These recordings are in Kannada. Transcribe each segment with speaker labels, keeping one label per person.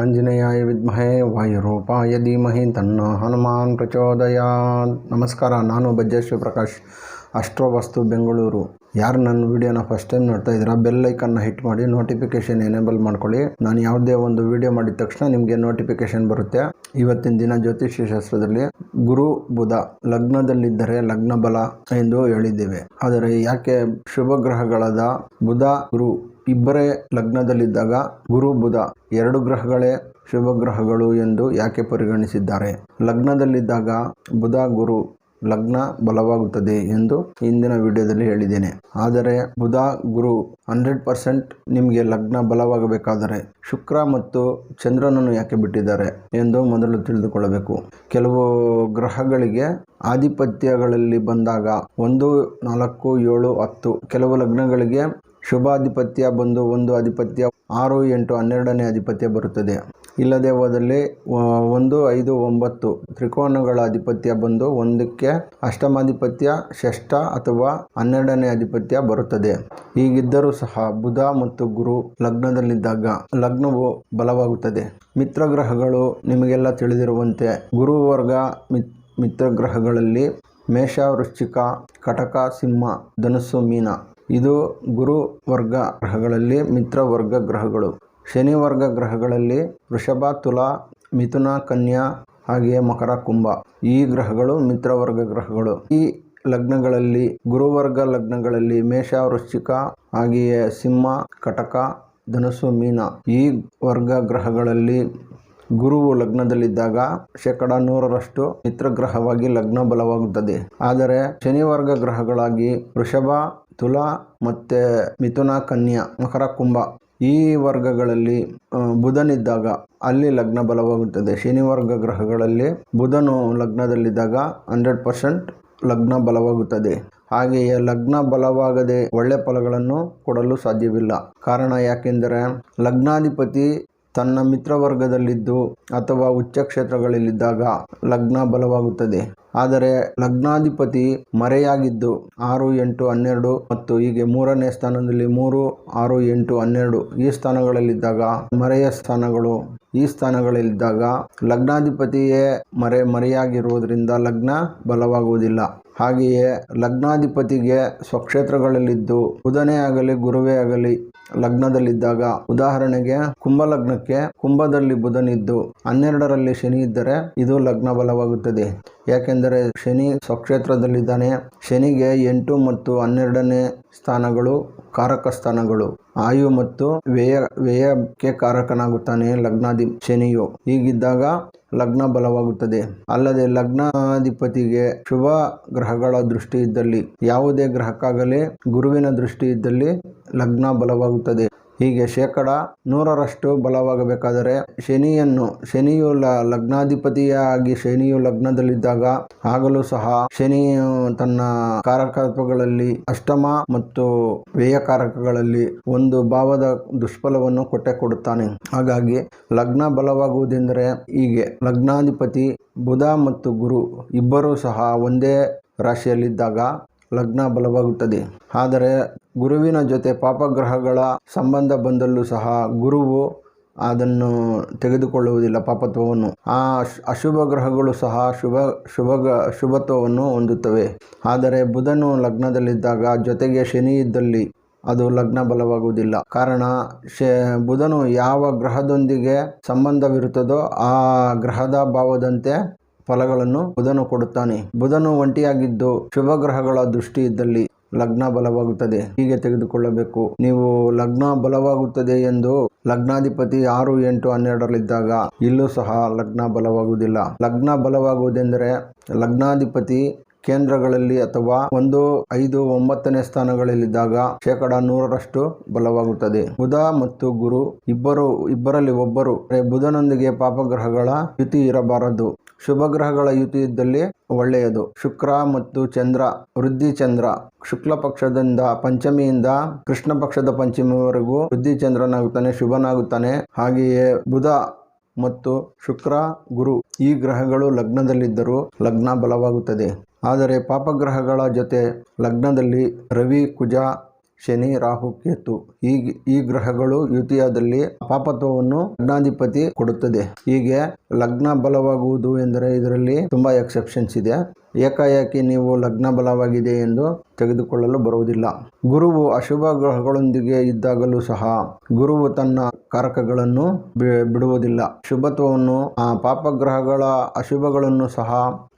Speaker 1: ಆಂಜನೇಯಾಯ ವಿದ್ಮಹೇ ವಾಯುರೂಪಾಯ ಧೀಮಹಿ ತನ್ನ ಹನುಮಾನ್ ಪ್ರಚೋದಯಾತ್. ನಮಸ್ಕಾರ, ನಾನು ಬಜ್ಜಶ್ರೀ ಪ್ರಕಾಶ್, ಅಸ್ಟ್ರೋವಸ್ತು, ಬೆಂಗಳೂರು. ಯಾರು ನನ್ನ ವಿಡಿಯೋನ ಫಸ್ಟ್ ಟೈಮ್ ನೋಡ್ತಾ ಇದ್ದೀರಾ ಬೆಲ್ ಐಕನ್ನ ಹಿಟ್ ಮಾಡಿ ನೋಟಿಫಿಕೇಶನ್ ಎನೇಬಲ್ ಮಾಡ್ಕೊಳ್ಳಿ. ನಾನು ಯಾವುದೇ ಒಂದು ವಿಡಿಯೋ ಮಾಡಿದ ತಕ್ಷಣ ನಿಮಗೆ ನೋಟಿಫಿಕೇಶನ್ ಬರುತ್ತೆ. ಇವತ್ತಿನ ದಿನ ಜ್ಯೋತಿಷ್ಯ ಶಾಸ್ತ್ರದಲ್ಲಿ ಗುರು, ಬುಧ ಲಗ್ನದಲ್ಲಿದ್ದರೆ ಲಗ್ನ ಬಲ ಎಂದು ಹೇಳಿದ್ದೇವೆ. ಆದರೆ ಯಾಕೆ ಶುಭ ಗ್ರಹಗಳಾದ ಬುಧ, ಗುರು ಇಬ್ಬರೇ ಲಗ್ನದಲ್ಲಿದ್ದಾಗ ಗುರು ಬುಧ ಎರಡು ಗ್ರಹಗಳೇ ಶುಭ ಗ್ರಹಗಳು ಎಂದು ಯಾಕೆ ಪರಿಗಣಿಸಿದ್ದಾರೆ? ಲಗ್ನದಲ್ಲಿದ್ದಾಗ ಬುಧ ಗುರು ಲಗ್ನ ಬಲವಾಗುತ್ತದೆ ಎಂದು ಇಂದಿನ ವಿಡಿಯೋದಲ್ಲಿ ಹೇಳಿದ್ದೇನೆ. ಆದರೆ ಬುಧ ಗುರು ಹಂಡ್ರೆಡ್ ಪರ್ಸೆಂಟ್ ನಿಮಗೆ ಲಗ್ನ ಬಲವಾಗಬೇಕಾದರೆ ಶುಕ್ರ ಮತ್ತು ಚಂದ್ರನನ್ನು ಯಾಕೆ ಬಿಟ್ಟಿದ್ದಾರೆ ಎಂದು ಮೊದಲು ತಿಳಿದುಕೊಳ್ಳಬೇಕು. ಕೆಲವು ಗ್ರಹಗಳಿಗೆ ಆಧಿಪತ್ಯಗಳಲ್ಲಿ ಬಂದಾಗ ಒಂದು, ನಾಲ್ಕು, ಏಳು, ಹತ್ತು ಕೆಲವು ಲಗ್ನಗಳಿಗೆ ಶುಭಾಧಿಪತ್ಯ ಬಂದು ಒಂದು ಆಧಿಪತ್ಯ ಆರು, ಎಂಟು, ಹನ್ನೆರಡನೇ ಆಧಿಪತ್ಯ ಬರುತ್ತದೆ. ಇಲ್ಲದೆ ಹೋದಲ್ಲಿ ಒಂದು, ಐದು, ಒಂಬತ್ತು ತ್ರಿಕೋನಗಳ ಅಧಿಪತ್ಯ ಬಂದು ಒಂದಕ್ಕೆ ಅಷ್ಟಮಾಧಿಪತ್ಯ, ಷಷ್ಠ ಅಥವಾ ಹನ್ನೆರಡನೇ ಅಧಿಪತ್ಯ ಬರುತ್ತದೆ. ಈಗಿದ್ದರೂ ಸಹ ಬುಧ ಮತ್ತು ಗುರು ಲಗ್ನದಲ್ಲಿದ್ದಾಗ ಲಗ್ನವು ಬಲವಾಗುತ್ತದೆ. ಮಿತ್ರ ಗ್ರಹಗಳು ನಿಮಗೆಲ್ಲ ತಿಳಿದಿರುವಂತೆ ಗುರು ವರ್ಗ ಮಿತ್ ಮಿತ್ರ ಗ್ರಹಗಳಲ್ಲಿ ಮೇಷ ವೃಶ್ಚಿಕ ಕಟಕ, ಸಿಂಹ, ಧನುಸ್ಸು, ಮೀನ ಇದು ಗುರು ವರ್ಗ ಗ್ರಹಗಳಲ್ಲಿ ಮಿತ್ರ ವರ್ಗ ಗ್ರಹಗಳು. ಶನಿ ವರ್ಗ ಗ್ರಹಗಳಲ್ಲಿ ವೃಷಭ, ತುಲಾ, ಮಿಥುನ, ಕನ್ಯಾ ಹಾಗೆಯೇ ಮಕರ, ಕುಂಭ. ಈ ಗ್ರಹಗಳು ಮಿತ್ರ ವರ್ಗ ಗ್ರಹಗಳು. ಈ ಲಗ್ನಗಳಲ್ಲಿ ಗುರುವರ್ಗ ಲಗ್ನಗಳಲ್ಲಿ ಮೇಷ, ವೃಶ್ಚಿಕ ಹಾಗೆಯೇ ಸಿಂಹ, ಕಟಕ, ಧನುಸು, ಮೀನ. ಈ ವರ್ಗ ಗ್ರಹಗಳಲ್ಲಿ ಗುರುವು ಲಗ್ನದಲ್ಲಿದ್ದಾಗ ಶೇಕಡ ನೂರರಷ್ಟು ಮಿತ್ರಗ್ರಹವಾಗಿ ಲಗ್ನ ಬಲವಾಗುತ್ತದೆ. ಆದರೆ ಶನಿವರ್ಗ ಗ್ರಹಗಳಾಗಿ ವೃಷಭ ತುಲಾ ಮತ್ತು ಮಿಥುನ ಕನ್ಯಾ ಮಕರ ಕುಂಭ ಈ ವರ್ಗಗಳಲ್ಲಿ ಬುಧನಿದ್ದಾಗ ಅಲ್ಲಿ ಲಗ್ನ ಬಲವಾಗುತ್ತದೆ. ಶನಿವರ್ಗ ಗ್ರಹಗಳಲ್ಲಿ ಬುಧನು ಲಗ್ನದಲ್ಲಿದ್ದಾಗ ಹಂಡ್ರೆಡ್ ಪರ್ಸೆಂಟ್ ಲಗ್ನ ಬಲವಾಗುತ್ತದೆ. ಹಾಗೆಯೇ ಲಗ್ನ ಬಲವಾಗದೆ ಒಳ್ಳೆ ಫಲಗಳನ್ನು ಕೊಡಲು ಸಾಧ್ಯವಿಲ್ಲ. ಕಾರಣ ಯಾಕೆಂದರೆ, ಲಗ್ನಾಧಿಪತಿ ತನ್ನ ಮಿತ್ರವರ್ಗದಲ್ಲಿದ್ದು ಅಥವಾ ಉಚ್ಚ ಕ್ಷೇತ್ರಗಳಲ್ಲಿದ್ದಾಗ ಲಗ್ನ ಬಲವಾಗುತ್ತದೆ. ಆದರೆ ಲಗ್ನಾಧಿಪತಿ ಮರೆಯಾಗಿದ್ದು ಆರು, ಎಂಟು, ಹನ್ನೆರಡು ಮತ್ತು ಹೀಗೆ ಮೂರನೇ ಸ್ಥಾನದಲ್ಲಿ ಮೂರು, ಆರು, ಎಂಟು, ಹನ್ನೆರಡು ಈ ಸ್ಥಾನಗಳಲ್ಲಿದ್ದಾಗ ಮರೆಯ ಸ್ಥಾನಗಳು ಈ ಸ್ಥಾನಗಳಲ್ಲಿದ್ದಾಗ ಲಗ್ನಾಧಿಪತಿಯೇ ಮರೆ, ಮರೆಯಾಗಿರುವುದರಿಂದ ಲಗ್ನ ಬಲವಾಗುವುದಿಲ್ಲ. ಹಾಗೆಯೇ ಲಗ್ನಾಧಿಪತಿಗೆ ಸ್ವಕ್ಷೇತ್ರಗಳಲ್ಲಿದ್ದು ಬುಧನೇ ಆಗಲಿ, ಗುರುವೇ ಆಗಲಿ ಲಗ್ನದಲ್ಲಿದ್ದಾಗ ಉದಾಹರಣೆಗೆ ಕುಂಭ ಲಗ್ನಕ್ಕೆ ಕುಂಭದಲ್ಲಿ ಬುಧನಿದ್ದು ಹನ್ನೆರಡರಲ್ಲಿ ಶನಿ ಇದ್ದರೆ ಇದು ಲಗ್ನ ಬಲವಾಗುತ್ತದೆ. ಯಾಕೆಂದರೆ ಶನಿ ಸ್ವಕ್ಷೇತ್ರದಲ್ಲಿದ್ದಾನೆ. ಶನಿಗೆ ಎಂಟು ಮತ್ತು ಹನ್ನೆರಡನೇ ಸ್ಥಾನಗಳು ಕಾರಕ ಸ್ಥಾನಗಳು. ಆಯು ಮತ್ತು ವ್ಯಯ, ವ್ಯಯಕ್ಕೆ ಕಾರಕನಾಗುತ್ತಾನೆ ಲಗ್ನಾಧಿ ಶನಿಯು. ಹೀಗಿದ್ದಾಗ ಲಗ್ನ ಬಲವಾಗುತ್ತದೆ. ಅಲ್ಲದೆ ಲಗ್ನಾಧಿಪತಿಗೆ ಶುಭ ಗ್ರಹಗಳ ದೃಷ್ಟಿ ಇದ್ದಲ್ಲಿ, ಯಾವುದೇ ಗ್ರಹಕ್ಕಾಗಲಿ ಗುರುವಿನ ದೃಷ್ಟಿ ಇದ್ದಲ್ಲಿ ಲಗ್ನ ಬಲವಾಗುತ್ತದೆ. ಹೀಗೆ ಶೇಕಡ ನೂರರಷ್ಟು ಬಲವಾಗಬೇಕಾದರೆ ಶನಿಯನ್ನು ಶನಿಯು ಲ ಲಗ್ನಾಧಿಪತಿಯಾಗಿ ಶನಿಯು ಲಗ್ನದಲ್ಲಿದ್ದಾಗ ಆಗಲೂ ಸಹ ಶನಿಯು ತನ್ನ ಕಾರಕತ್ವಗಳಲ್ಲಿ ಅಷ್ಟಮ ಮತ್ತು ವ್ಯಯಕಾರಕಗಳಲ್ಲಿ ಒಂದು ಭಾವದ ದುಷ್ಫಲವನ್ನು ಕೊಟ್ಟೆ ಕೊಡುತ್ತಾನೆ. ಹಾಗಾಗಿ ಲಗ್ನ ಬಲವಾಗುವುದೆಂದರೆ ಹೀಗೆ ಲಗ್ನಾಧಿಪತಿ ಬುಧ ಮತ್ತು ಗುರು ಇಬ್ಬರೂ ಸಹ ಒಂದೇ ರಾಶಿಯಲ್ಲಿದ್ದಾಗ ಲಗ್ನ ಬಲವಾಗುತ್ತದೆ. ಆದರೆ ಗುರುವಿನ ಜೊತೆ ಪಾಪಗ್ರಹಗಳ ಸಂಬಂಧ ಬಂದಲ್ಲೂ ಸಹ ಗುರುವು ಅದನ್ನು ತೆಗೆದುಕೊಳ್ಳುವುದಿಲ್ಲ, ಪಾಪತ್ವವನ್ನು. ಆ ಅಶ್- ಅಶುಭ ಗ್ರಹಗಳು ಸಹ ಶುಭ ಶುಭ ಶುಭತ್ವವನ್ನು ಹೊಂದುತ್ತವೆ. ಆದರೆ ಬುಧನು ಲಗ್ನದಲ್ಲಿದ್ದಾಗ ಜೊತೆಗೆ ಶನಿ ಇದ್ದಲ್ಲಿ ಅದು ಲಗ್ನ ಬಲವಾಗುವುದಿಲ್ಲ. ಕಾರಣ ಶ, ಬುಧನು ಯಾವ ಗ್ರಹದೊಂದಿಗೆ ಸಂಬಂಧವಿರುತ್ತದೋ ಆ ಗ್ರಹದ ಭಾವದಂತೆ ಫಲಗಳನ್ನು ಬುಧನು ಕೊಡುತ್ತಾನೆ. ಬುಧನು ಒಂಟಿಯಾಗಿದ್ದು ಶುಭ ಗ್ರಹಗಳ ದೃಷ್ಟಿ ಇದ್ದಲ್ಲಿ ಲಗ್ನ ಬಲವಾಗುತ್ತದೆ. ಹೀಗೆ ತೆಗೆದುಕೊಳ್ಳಬೇಕು. ನೀವು ಲಗ್ನ ಬಲವಾಗುತ್ತದೆ ಎಂದು ಲಗ್ನಾಧಿಪತಿ ಆರು ಎಂಟು ಹನ್ನೆರಡರಲ್ಲಿದ್ದಾಗ ಇಲ್ಲೂ ಸಹ ಲಗ್ನ ಬಲವಾಗುವುದಿಲ್ಲ. ಲಗ್ನ ಬಲವಾಗುವುದೆಂದರೆ ಲಗ್ನಾಧಿಪತಿ ಕೇಂದ್ರಗಳಲ್ಲಿ ಅಥವಾ ಒಂದು, ಐದು, ಒಂಬತ್ತನೇ ಸ್ಥಾನಗಳಲ್ಲಿದ್ದಾಗ ಶೇಕಡ ನೂರರಷ್ಟು ಬಲವಾಗುತ್ತದೆ. ಬುಧ ಮತ್ತು ಗುರು ಇಬ್ಬರು, ಇಬ್ಬರಲ್ಲಿ ಒಬ್ಬರು ಬುಧನೊಂದಿಗೆ ಪಾಪಗ್ರಹಗಳ ಯುತಿ ಇರಬಾರದು. ಶುಭ ಗ್ರಹಗಳ ಯುತಿ ಇದ್ದಲ್ಲಿ ಒಳ್ಳೆಯದು. ಶುಕ್ರ ಮತ್ತು ಚಂದ್ರ, ವೃದ್ಧಿ ಚಂದ್ರ, ಶುಕ್ಲ ಪಕ್ಷದಿಂದ ಪಂಚಮಿಯಿಂದ ಕೃಷ್ಣ ಪಕ್ಷದ ಪಂಚಮಿವರೆಗೂ ವೃದ್ಧಿ ಚಂದ್ರನಾಗುತ್ತಾನೆ, ಶುಭನಾಗುತ್ತಾನೆ. ಹಾಗೆಯೇ ಬುಧ ಮತ್ತು ಶುಕ್ರ, ಗುರು ಈ ಗ್ರಹಗಳು ಲಗ್ನದಲ್ಲಿದ್ದರೂ ಲಗ್ನ ಬಲವಾಗುತ್ತದೆ. ಆದರೆ ಪಾಪಗ್ರಹಗಳ ಜೊತೆ ಲಗ್ನದಲ್ಲಿ ರವಿ, ಕುಜ, ಶನಿ, ರಾಹು, ಕೇತು. ಈ ಈ ಗ್ರಹಗಳು ಯುತಿಯಾದಲ್ಲಿ ಪಾಪತ್ವವನ್ನು ಲಗ್ನಾಧಿಪತಿ ಕೊಡುತ್ತದೆ. ಹೀಗೆ ಲಗ್ನ ಬಲವಾಗುವುದು ಎಂದರೆ ಇದರಲ್ಲಿ ತುಂಬಾ ಎಕ್ಸೆಪ್ಷನ್ಸ್ ಇದೆ. ಏಕಾಏಕಿ ನೀವು ಲಗ್ನ ಬಲವಾಗಿದೆ ಎಂದು ತೆಗೆದುಕೊಳ್ಳಲು ಬರುವುದಿಲ್ಲ. ಗುರುವು ಅಶುಭ ಗ್ರಹಗಳೊಂದಿಗೆ ಇದ್ದಾಗಲೂ ಸಹ ಗುರುವು ತನ್ನ ಕಾರಕಗಳನ್ನು ಬಿಡುವುದಿಲ್ಲ. ಶುಭತ್ವವನ್ನು ಪಾಪಗ್ರಹಗಳ ಅಶುಭಗಳನ್ನು ಸಹ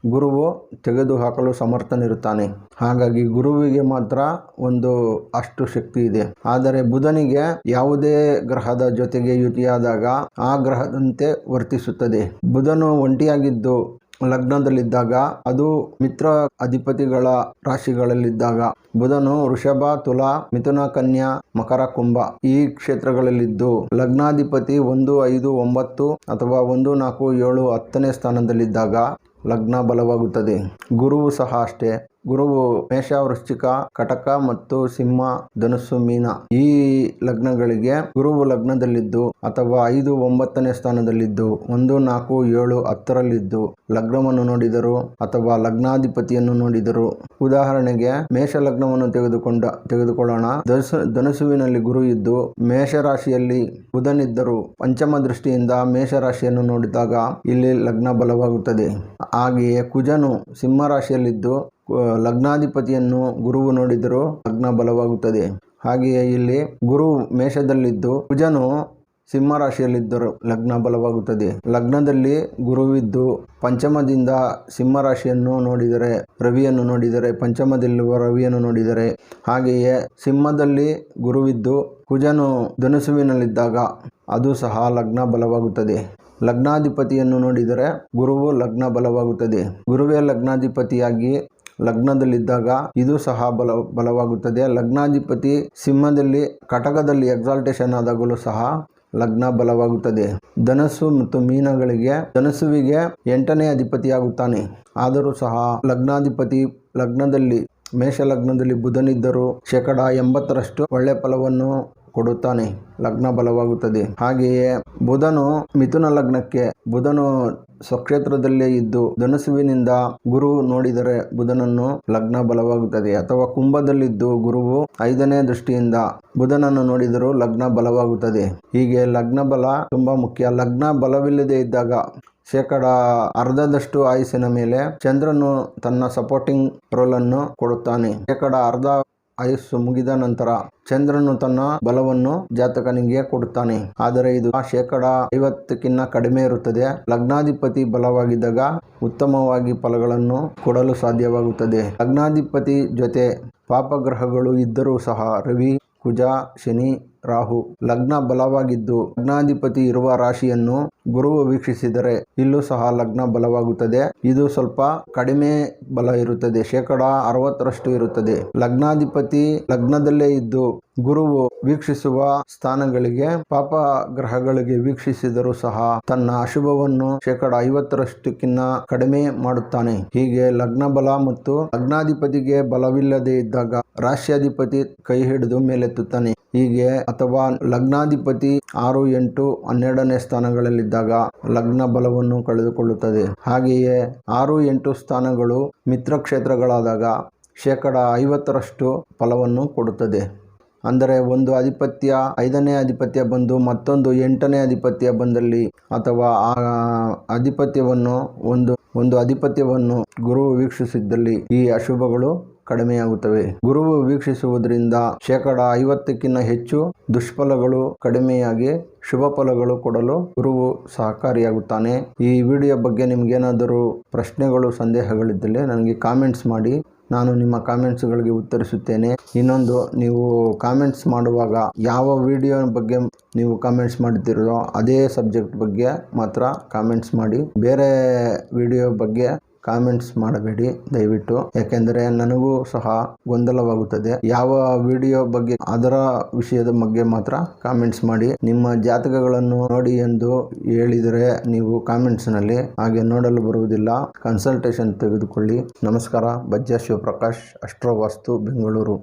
Speaker 1: ಗುರುವು ತೆಗೆದುಹಾಕಲು ಸಮರ್ಥನಿರುತ್ತಾನೆ. ಹಾಗಾಗಿ ಗುರುವಿಗೆ ಮಾತ್ರ ಒಂದು ಅಷ್ಟು ಶಕ್ತಿ ಇದೆ. ಆದರೆ ಬುಧನಿಗೆ ಯಾವುದೇ ಗ್ರಹದ ಜೊತೆಗೆ ಯುತಿಯಾದಾಗ ಆ ಗ್ರಹದಂತೆ ವರ್ತಿಸುತ್ತದೆ. ಬುಧನು ಒಂಟಿಯಾಗಿದ್ದು ಲಗ್ನದಲ್ಲಿದ್ದಾಗ, ಅದು ಮಿತ್ರ ಅಧಿಪತಿಗಳ ರಾಶಿಗಳಲ್ಲಿದ್ದಾಗ. ಬುಧನು ವೃಷಭ, ತುಲಾ, ಮಿಥುನ ಕನ್ಯಾ, ಮಕರ ಕುಂಭ ಈ ಕ್ಷೇತ್ರಗಳಲ್ಲಿದ್ದು, ಲಗ್ನಾಧಿಪತಿ ಒಂದು, ಐದು, ಒಂಬತ್ತು ಅಥವಾ ಒಂದು, ನಾಲ್ಕು, ಏಳು, ಹತ್ತನೇ ಸ್ಥಾನದಲ್ಲಿದ್ದಾಗ ಲಗ್ನ ಬಲವಾಗುತ್ತದೆ. ಗುರುವು ಸಹ ಅಷ್ಟೇ. ಗುರುವು ಮೇಷ ವೃಶ್ಚಿಕ ಕಟಕ ಮತ್ತು ಸಿಂಹ, ಧನುಸ್ಸು, ಮೀನ ಈ ಲಗ್ನಗಳಿಗೆ ಗುರುವು ಲಗ್ನದಲ್ಲಿದ್ದು ಅಥವಾ ಐದು ಒಂಬತ್ತನೇ ಸ್ಥಾನದಲ್ಲಿದ್ದು, ಒಂದು, ನಾಲ್ಕು, ಏಳು, ಹತ್ತರಲ್ಲಿದ್ದು ಲಗ್ನವನ್ನು ನೋಡಿದರು ಅಥವಾ ಲಗ್ನಾಧಿಪತಿಯನ್ನು ನೋಡಿದರು. ಉದಾಹರಣೆಗೆ ಮೇಷ ಲಗ್ನವನ್ನು ತೆಗೆದುಕೊಂಡ, ತೆಗೆದುಕೊಳ್ಳೋಣ. ಧನಸುವಿನಲ್ಲಿ ಗುರು ಇದ್ದು, ಮೇಷರಾಶಿಯಲ್ಲಿ ಬುಧನಿದ್ದರು ಪಂಚಮ ದೃಷ್ಟಿಯಿಂದ ಮೇಷರಾಶಿಯನ್ನು ನೋಡಿದಾಗ ಇಲ್ಲಿ ಲಗ್ನ ಬಲವಾಗುತ್ತದೆ. ಹಾಗೆಯೇ ಕುಜನು ಸಿಂಹ ರಾಶಿಯಲ್ಲಿದ್ದು ಲಗ್ನಾಧಿಪತಿಯನ್ನು ಗುರುವು ನೋಡಿದರೂ ಲಗ್ನ ಬಲವಾಗುತ್ತದೆ. ಹಾಗೆಯೇ ಇಲ್ಲಿ ಗುರು ಮೇಷದಲ್ಲಿದ್ದು, ಕುಜನು ಸಿಂಹ ರಾಶಿಯಲ್ಲಿದ್ದರು ಲಗ್ನ ಬಲವಾಗುತ್ತದೆ. ಲಗ್ನದಲ್ಲಿ ಗುರುವಿದ್ದು ಪಂಚಮದಿಂದ ಸಿಂಹ ರಾಶಿಯನ್ನು ನೋಡಿದರೆ, ರವಿಯನ್ನು ನೋಡಿದರೆ, ಪಂಚಮದಲ್ಲಿರುವ ರವಿಯನ್ನು ನೋಡಿದರೆ, ಹಾಗೆಯೇ ಸಿಂಹದಲ್ಲಿ ಗುರುವಿದ್ದು ಕುಜನು ಧನುಸುವಿನಲ್ಲಿದ್ದಾಗ ಅದು ಸಹ ಲಗ್ನ ಬಲವಾಗುತ್ತದೆ. ಲಗ್ನಾಧಿಪತಿಯನ್ನು ನೋಡಿದರೆ ಗುರುವು ಲಗ್ನ ಬಲವಾಗುತ್ತದೆ. ಗುರುವೇ ಲಗ್ನಾಧಿಪತಿಯಾಗಿ ಲಗ್ನದಲ್ಲಿದ್ದಾಗ ಇದು ಸಹ ಬಲ, ಬಲವಾಗುತ್ತದೆ. ಲಗ್ನಾಧಿಪತಿ ಸಿಂಹದಲ್ಲಿ, ಕಟಕದಲ್ಲಿ ಎಕ್ಸಾಲ್ಟೇಷನ್ ಆದಾಗಲೂ ಸಹ ಲಗ್ನ ಬಲವಾಗುತ್ತದೆ. ಧನಸ್ಸು ಮತ್ತು ಮೀನಗಳಿಗೆ, ಧನಸ್ಸುವಿಗೆ ಎಂಟನೇ ಅಧಿಪತಿಯಾಗುತ್ತಾನೆ. ಆದರೂ ಸಹ ಲಗ್ನಾಧಿಪತಿ ಲಗ್ನದಲ್ಲಿ ಮೇಷ ಲಗ್ನದಲ್ಲಿ ಬುಧನಿದ್ದರೂ ಶೇಕಡ ಎಂಬತ್ತರಷ್ಟು ಒಳ್ಳೆ ಫಲವನ್ನು ಕೊಡುತ್ತಾನೆ. ಲಗ್ನ ಬಲವಾಗುತ್ತದೆ. ಹಾಗೆಯೇ ಬುಧನು ಮಿಥುನ ಲಗ್ನಕ್ಕೆ, ಬುಧನು ಸ್ವಕ್ಷೇತ್ರದಲ್ಲೇ ಇದ್ದು ಧನುಸುವಿನಿಂದ ಗುರು ನೋಡಿದರೆ ಬುಧನನ್ನು ಲಗ್ನ ಬಲವಾಗುತ್ತದೆ ಅಥವಾ ಕುಂಭದಲ್ಲಿದ್ದು ಗುರುವು ಐದನೇ ದೃಷ್ಟಿಯಿಂದ ಬುಧನನ್ನು ನೋಡಿದರೂ ಲಗ್ನ ಬಲವಾಗುತ್ತದೆ. ಹೀಗೆ ಲಗ್ನ ಬಲ ತುಂಬಾ ಮುಖ್ಯ. ಲಗ್ನ ಬಲವಿಲ್ಲದೆ ಇದ್ದಾಗ ಶೇಕಡ ಅರ್ಧದಷ್ಟು ಆಯುಸ್ಸಿನ ಮೇಲೆ ಚಂದ್ರನು ತನ್ನ ಸಪೋರ್ಟಿಂಗ್ ರೋಲ್ ಅನ್ನು ಕೊಡುತ್ತಾನೆ. ಶೇಕಡ ಅರ್ಧ ಆಯುಸ್ಸು ಮುಗಿದ ನಂತರ ಚಂದ್ರನು ತನ್ನ ಬಲವನ್ನು ಜಾತಕನಿಗೆ ಕೊಡುತ್ತಾನೆ. ಆದರೆ ಇದು ಶೇಕಡ ಐವತ್ತಕ್ಕಿಂತ ಕಡಿಮೆ ಇರುತ್ತದೆ. ಲಗ್ನಾಧಿಪತಿ ಬಲವಾಗಿದ್ದಾಗ ಉತ್ತಮವಾಗಿ ಫಲಗಳನ್ನು ಕೊಡಲು ಸಾಧ್ಯವಾಗುತ್ತದೆ. ಲಗ್ನಾಧಿಪತಿ ಜೊತೆ ಪಾಪಗ್ರಹಗಳು ಇದ್ದರೂ ಸಹ ರವಿ, ಕುಜ, ಶನಿ ರಾಹು ಲಗ್ನ ಬಲವಾಗಿದ್ದು ಲಗ್ನಾಧಿಪತಿ ಇರುವ ರಾಶಿಯನ್ನು ಗುರುವು ವೀಕ್ಷಿಸಿದರೆ ಇಲ್ಲೂ ಸಹ ಲಗ್ನ ಬಲವಾಗುತ್ತದೆ. ಇದು ಸ್ವಲ್ಪ ಕಡಿಮೆ ಬಲ ಇರುತ್ತದೆ. ಶೇಕಡ ಅರವತ್ತರಷ್ಟು ಇರುತ್ತದೆ. ಲಗ್ನಾಧಿಪತಿ ಲಗ್ನದಲ್ಲೇ ಇದ್ದು ಗುರುವು ವೀಕ್ಷಿಸುವ ಸ್ಥಾನಗಳಿಗೆ ಪಾಪ ಗ್ರಹಗಳಿಗೆ ವೀಕ್ಷಿಸಿದರೂ ಸಹ ತನ್ನ ಅಶುಭವನ್ನು ಶೇಕಡ ಐವತ್ತರಷ್ಟಕ್ಕಿಂತ ಕಡಿಮೆ ಮಾಡುತ್ತಾನೆ. ಹೀಗೆ ಲಗ್ನ ಬಲ ಮತ್ತು ಲಗ್ನಾಧಿಪತಿಗೆ ಬಲವಿಲ್ಲದೆ ಇದ್ದಾಗ ರಾಶ್ಯಾಧಿಪತಿ ಕೈ ಹಿಡಿದು ಮೇಲೆತ್ತುತ್ತಾನೆ. ಹೀಗೆ ಅಥವಾ ಲಗ್ನಾಧಿಪತಿ ಆರು ಎಂಟು ಹನ್ನೆರಡನೇ ಸ್ಥಾನಗಳಲ್ಲಿದ್ದಾಗ ಲಗ್ನ ಬಲವನ್ನು ಕಳೆದುಕೊಳ್ಳುತ್ತದೆ. ಹಾಗೆಯೇ ಆರು ಎಂಟು ಸ್ಥಾನಗಳು ಮಿತ್ರ ಕ್ಷೇತ್ರಗಳಾದಾಗ ಶೇಕಡ ಐವತ್ತರಷ್ಟು ಫಲವನ್ನು ಕೊಡುತ್ತದೆ. ಅಂದರೆ ಒಂದು ಆಧಿಪತ್ಯ ಐದನೇ ಆಧಿಪತ್ಯ ಬಂದು ಮತ್ತೊಂದು ಎಂಟನೇ ಆಧಿಪತ್ಯ ಬಂದಲ್ಲಿ ಅಥವಾ ಆ ಆಧಿಪತ್ಯವನ್ನು ಒಂದು ಒಂದು ಆಧಿಪತ್ಯವನ್ನು ಗುರು ವೀಕ್ಷಿಸಿದ್ದಲ್ಲಿ ಈ ಅಶುಭಗಳು ಕಡಿಮೆಯಾಗುತ್ತವೆ. ಗುರುವು ವೀಕ್ಷಿಸುವುದರಿಂದ ಶೇಕಡ ಐವತ್ತಕ್ಕಿಂತ ಹೆಚ್ಚು ದುಷ್ಫಲಗಳು ಕಡಿಮೆಯಾಗಿ ಶುಭ ಫಲಗಳು ಕೊಡಲು ಗುರುವು ಸಹಕಾರಿಯಾಗುತ್ತಾನೆ. ಈ ವಿಡಿಯೋ ಬಗ್ಗೆ ನಿಮಗೇನಾದರೂ ಪ್ರಶ್ನೆಗಳು, ಸಂದೇಹಗಳಿದ್ದಲ್ಲಿ ನನಗೆ ಕಾಮೆಂಟ್ಸ್ ಮಾಡಿ. ನಾನು ನಿಮ್ಮ ಕಾಮೆಂಟ್ಸ್ಗಳಿಗೆ ಉತ್ತರಿಸುತ್ತೇನೆ. ಇನ್ನೊಂದು, ನೀವು ಕಾಮೆಂಟ್ಸ್ ಮಾಡುವಾಗ ಯಾವ ವಿಡಿಯೋ ಬಗ್ಗೆ ನೀವು ಕಾಮೆಂಟ್ಸ್ ಮಾಡುತ್ತಿರೋ ಅದೇ ಸಬ್ಜೆಕ್ಟ್ ಬಗ್ಗೆ ಮಾತ್ರ ಕಾಮೆಂಟ್ಸ್ ಮಾಡಿ. ಬೇರೆ ವಿಡಿಯೋ ಬಗ್ಗೆ ಕಾಮೆಂಟ್ಸ್ ಮಾಡಬೇಡಿ, ದಯವಿಟ್ಟು. ಯಾಕೆಂದರೆ ನನಗೂ ಸಹ ಗೊಂದಲವಾಗುತ್ತದೆ. ಯಾವ ವಿಡಿಯೋ ಬಗ್ಗೆ, ಅದರ ವಿಷಯದ ಬಗ್ಗೆ ಮಾತ್ರ ಕಾಮೆಂಟ್ಸ್ ಮಾಡಿ. ನಿಮ್ಮ ಜಾತಕಗಳನ್ನು ನೋಡಿ ಎಂದು ಹೇಳಿದರೆ ನೀವು ಕಾಮೆಂಟ್ಸ್ನಲ್ಲಿ ಹಾಗೆ ನೋಡಲು ಬರುವುದಿಲ್ಲ. ಕನ್ಸಲ್ಟೇಷನ್ ತೆಗೆದುಕೊಳ್ಳಿ. ನಮಸ್ಕಾರ, ಬಜ್ಜ ಶಿವಪ್ರಕಾಶ್ ಅಷ್ಟ್ರ ವಾಸ್ತು ಬೆಂಗಳೂರು.